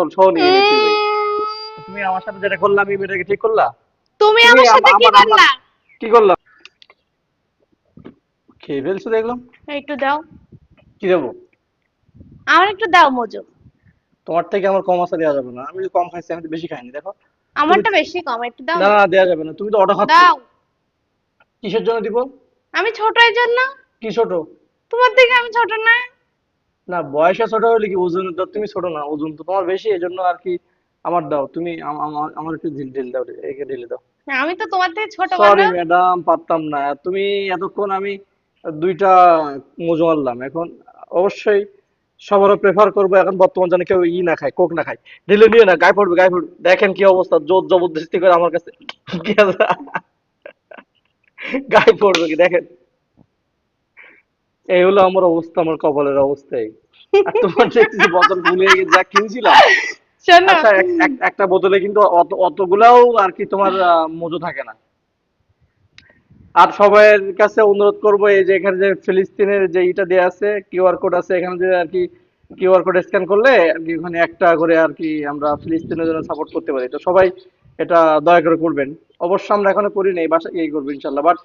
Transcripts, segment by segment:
বোতল সহ নিয়ে ভাই। তুমি আমার সাথে যেটা করলাম আমি এটাকে ঠিক করলা? তুমি আমার সাথে কি করলা? কি করলাম খেয়ে ফেলছো দেখলাম। একটু দাও। কি দেবো? আমার একটু দাও মজু তোমার থেকে আমার কম আসা দেওয়া যাবে না। আমি কম খাইছি আমি তো বেশি খাইনি দেখো। আমারটা বেশি কম একটু দাও। না না দেওয়া যাবে না। তুমি তো অটো খাচ্ছ। দাও। কিসের জন্য দিব? আমি ছোট এর জন্য? কি ছোট? তোমার থেকে আমি ছোট না। না বয়সে ছোট হলে কি ওজন তো তুমি ছোট না ওজন তো তোমার বেশি এই জন্য আর কি আমার দাও তুমি আমার আমার একটু ঢিল ঢিল দাও একে ঢিলে দাও। আমি তো তোমার থেকে ছোট সরি ম্যাডাম পারতাম না তুমি এতক্ষণ আমি দুইটা মজু আনলাম এখন অবশ্যই সবারও প্রেফার করব এখন বর্তমান জানে কেউ ই না খায় কোক না খায়। ঢিলে নিয়ে না গায়ে পড়বে গায়ে পড়বে দেখেন কি অবস্থা জোর জবরদস্তি করে আমার কাছে। গায়ে পড়বে কি দেখেন। এই হলো আমার অবস্থা আমার কপালের অবস্থাই। আর তোমার দেখতেছি বোতল ভুলে গিয়ে যা কিনছিলাম। আচ্ছা এক- এক- একটা বোতলে কিন্তু অত অতগুলাও আর কি তোমার মজু থাকে না। আর সবার কাছে অনুরোধ করব এই যে এখানে যে ফিলিস্তিনের যে ইটা দেয়া আছে কিউআর কোড আছে এখানে যে আর কি কিউআর কোড স্ক্যান করলে আর কি ওখানে একটা করে আর কি আমরা ফিলিস্তিনের জন্য সাপোর্ট করতে পারি। তো সবাই এটা দয়া করে করবেন। অবশ্য আমরা এখনও করি নাই বাসা এই করব ইনশাল্লাহ। বাট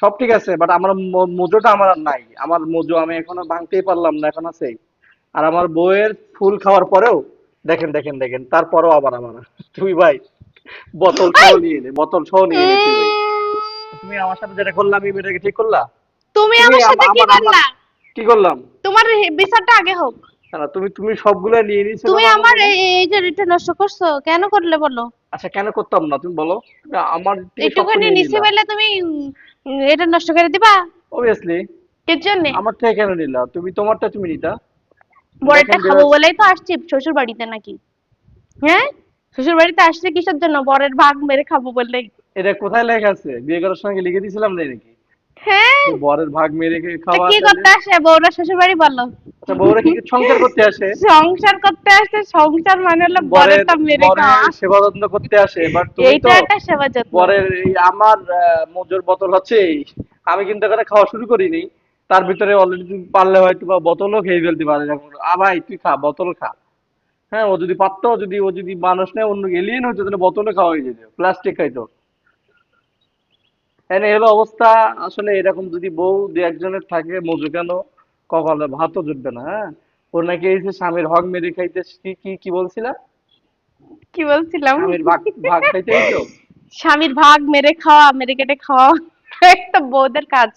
সব ঠিক আছে বাট আমার মজুটা আমার আর নাই। আমার মজু আমি এখনও ভাঙতেই পারলাম না এখন আছেই আর আমার বউয়ের ফুল খাওয়ার পরেও দেখেন দেখেন দেখেন তারপরেও আবার আমার। তুই ভাই বোতল সহ নিয়ে নে বোতল সহ নিয়ে নে তুই তুমি আমার সাথে যেটা করলাম আমি এটাকে ঠিক করলা? তুমি আমার সাথে কি করলা? কি করলাম? তোমার বিচারটা আগে হোক। না তুমি তুমি সবগুলো নিয়ে নিয়েছো তুমি আমার এই যে রিটা নষ্ট করছ? কেন করলে বলো? আচ্ছা কেন করতাম না? তুমি বলো। আমার একটুখানি নিচে ফেললে তুমি এটা নষ্ট করে দিবা? অবভিয়াসলি এর জন্য? আমার থেকে কেন নিলা? তুমি তোমারটা তুমি নিতা। বড়টা খাব বলেই তো আসছি শ্বশুর বাড়িতে নাকি। হ্যাঁ? শ্বশুর বাড়িতে আসছে কিসের জন্য? বরের ভাগ মেরে খাব বললেই। এটা কোথায় লেখা আছে? বিয়ে করার সঙ্গে লিখে দিয়েছিলাম নাকি? হ্যাঁ। বরের ভাগ মেরে খাওয়া কি করতে আসে? বউরা শ্বশুর বাড়ি বলো। আচ্ছা বউরা কি সংসার করতে আসে? সংসার করতে আসে সংসার মানে হলো বরের বরেরটা মেরে খাওয়া। সেবা যত্ন করতে আসে বাট তুমি তো একটা সেবা যত্ন। এই আমার মজুর বোতল হচ্ছে আমি কিন্তু এখানে খাওয়া শুরু করিনি। তার ভিতরে অলরেডি পারলে হয়তো বা বোতলও খেয়ে ফেলতে পারে। আ ভাই তুই খা বোতল খা। হ্যাঁ ও যদি পারতো যদি ও যদি মানুষ নেয় অন্য এলিয়েন হইতো তাহলে বোতলে খাওয়া হয়ে যেত। প্লাস্টিক খাইতো। এনে এলো অবস্থা। আসলে এরকম যদি বউ দু একজনের থাকে মজু কেন? কখনো ভাতও জুটবে না হ্যাঁ? ওর নাকি এই যে স্বামীর হক মেরে খাইতে কি কি কি বলছিলা কি বলছিলাম? স্বামীর ভাগ ভাগ খাইতে এই তো স্বামীর ভাগ মেরে খাওয়া মেরে কেটে খাওয়া একটা বউদের কাজ।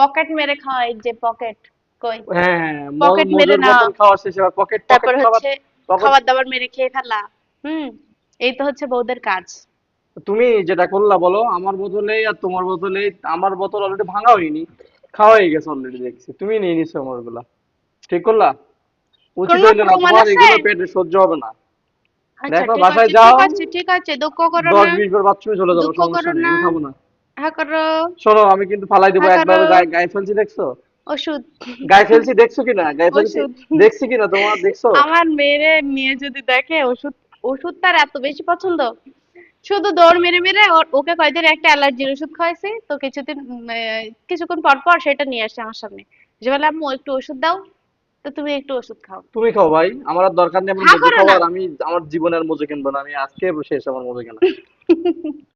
পকেট মেরে খাওয়া এই যে পকেট কই? হ্যাঁ হ্যাঁ পকেট মেরে নাও। খাওয়া শেষে পকেট তারপর হচ্ছে খাবার দাবার মেরে খেয়ে ফেলা। হুম এই তো হচ্ছে বউদের কাজ। তুমি যেটা করলা বলো আমার বোতলেই আর তোমার বোতলেই আমার বোতল অলরেডি ভাঙা হয়নি খাওয়া হয়ে গেছে অলরেডি দেখছি। তুমি নিয়ে নিছো আমারগুলা ঠিক করলা? উচিত হইল না তোমার এগুলো পেটে সহ্য হবে না। আচ্ছা দেখো, বাসায় যাও। ঠিক আছে দুঃখ করো দশ না বিশ বার বাথরুমে চলে যাব সমস্যা করো নেই আমি খাব না। হ্যাঁ করো। শোনো আমি কিন্তু ফালাই দেবো হ্যাঁ, একবার। গায়ে ফেলছি দেখছ? ওষুধ। গায়ে ফেলছি দেখছ কিনা? গায়ে ফেলছি। দেখছি কিনা তোমার? দেখছ? আমার মেয়েরে মেয়ে যদি দেখে ওষুধ ওষুধ তার এত বেশি পছন্দ? শুধু দৌড় মেরে মেরে ওকে কয়েকদিন একটা অ্যালার্জির ওষুধ খাওয়াইছি তো কিছুদিন কিছুক্ষণ পর পর সেটা নিয়ে আসে আমার সামনে। যে বলে আম্মু একটু ওষুধ দাও তো তুমি একটু ওষুধ খাও। তুমি খাও ভাই আমার আর দরকার নেই। খাওয়ার আমি আমার জীবনের মজু কিনবো না আমি আজকে শেষ আমার মজু কেনা।